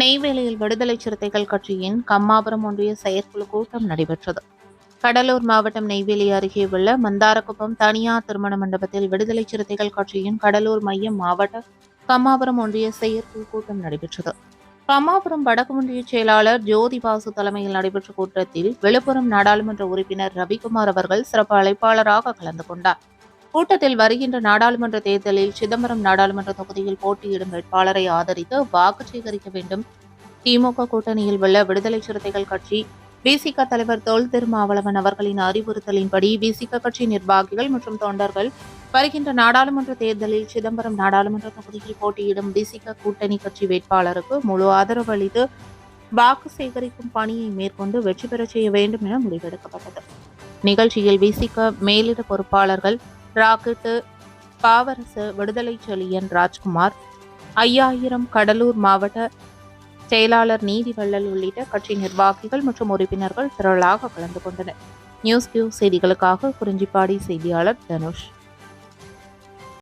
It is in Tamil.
நெய்வேலியில் விடுதலை சிறுத்தைகள் கட்சியின் கம்மாபுரம் ஒன்றிய செயற்குழு கூட்டம் நடைபெற்றது. கடலூர் மாவட்டம் நெய்வேலி அருகே உள்ள மந்தாரக்குப்பம் தனியார் திருமண மண்டபத்தில் விடுதலை சிறுத்தைகள் கட்சியின் கடலூர் மையம் மாவட்ட கம்மாபுரம் ஒன்றிய செயற்குழு கூட்டம் நடைபெற்றது. கம்மாபுரம் வடக்கு ஒன்றிய செயலாளர் ஜோதி பாசு தலைமையில் நடைபெற்ற கூட்டத்தில் விழுப்புரம் நாடாளுமன்ற உறுப்பினர் ரவிக்குமார் அவர்கள் சிறப்பு அழைப்பாளராக கலந்து கொண்டார். கூட்டத்தில் வருகின்ற நாடாளுமன்ற தேர்தலில் சிதம்பரம் நாடாளுமன்ற தொகுதியில் போட்டியிடும் வேட்பாளரை ஆதரித்து வாக்கு சேகரிக்க வேண்டும். திமுக கூட்டணியில் உள்ள விடுதலை சிறுத்தைகள் கட்சி பிசிக தலைவர் தோல் திருமாவளவன் அவர்களின் அறிவுறுத்தலின்படி பிசிக கட்சி நிர்வாகிகள் மற்றும் தொண்டர்கள் வருகின்ற நாடாளுமன்ற தேர்தலில் சிதம்பரம் நாடாளுமன்ற தொகுதியில் போட்டியிடும் பிசிக கூட்டணி கட்சி வேட்பாளருக்கு முழு ஆதரவு அளித்து வாக்கு சேகரிக்கும் பணியை மேற்கொண்டு வெற்றி பெறச் செய்ய வேண்டும் என முடிவெடுக்கப்பட்டது. நிகழ்ச்சியில் விசிக மேலிட பொறுப்பாளர்கள் ராக்கெட்டு பாவரசு விடுதலை செழியன் ராஜ்குமார் ஐயாயிரம் கடலூர் மாவட்ட செயலாளர் நீதிவள்ளல் உள்ளிட்ட கட்சி நிர்வாகிகள் மற்றும் உறுப்பினர்கள் திரளாக கலந்து கொண்டனர். நியூஸ் கியூ செய்திகளுக்காக குறிஞ்சிப்பாடி செய்தியாளர் தனுஷ்.